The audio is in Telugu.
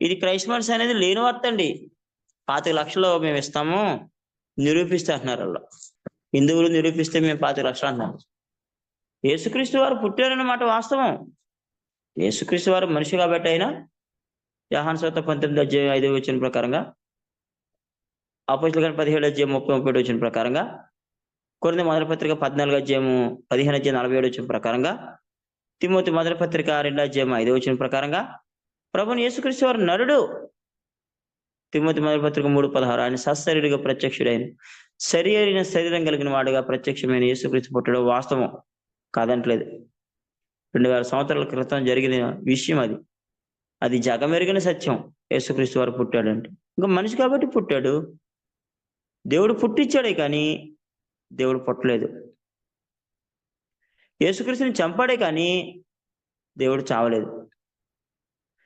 ఇది క్రైస్మస్ అనేది లేని వర్తండి అండి. పాతిక లక్షలు మేము ఇస్తాము నిరూపిస్తే అంటున్నారు వాళ్ళు. హిందువులు నిరూపిస్తే మేము పాతిక లక్షలు అంటున్నారు. యేసుక్రీస్తు వారు పుట్టారన్నమాట వాస్తవం. యేసుక్రీస్తు వారు మనిషి కాబట్టి అయినా జహాన్ సోత పంతొమ్మిది అధ్యాయం ఐదు వచ్చిన ప్రకారంగా అపోజిట్ పదిహేడు అధ్యాయం ముప్పై ముప్పై వచ్చిన ప్రకారంగా కొన్ని మొదటి పత్రిక పద్నాలుగు అధ్యాయము పదిహేను అధ్యాయం నలభై ఏడు వచ్చిన ప్రకారంగా తిమ్మతి మొదటి పత్రిక రెండు అధ్యాయం ఐదు వచ్చిన ప్రకారంగా ప్రభుని యేసుక్రీస్తు వారు నరుడు. తిమ్మతి మొదటి పత్రిక మూడు పదహారు. ఆయన సశరీరుగా ప్రత్యక్షుడైన శరీరైన శరీరం కలిగిన వాడుగా ప్రత్యక్షమైన యేసుక్రీస్తు పుట్టడం వాస్తవం కాదంటలేదు. రెండు వేల సంవత్సరాల క్రితం జరిగిన విషయం అది. అది జగమెరిగిన సత్యం. యేసుక్రీస్తు వారు పుట్టాడంటే. ఇంకా మనిషి కాబట్టి పుట్టాడు. దేవుడు పుట్టించాడే కానీ దేవుడు పుట్టలేదు. యేసుక్రీస్తుని చంపాడే కానీ దేవుడు చావలేదు.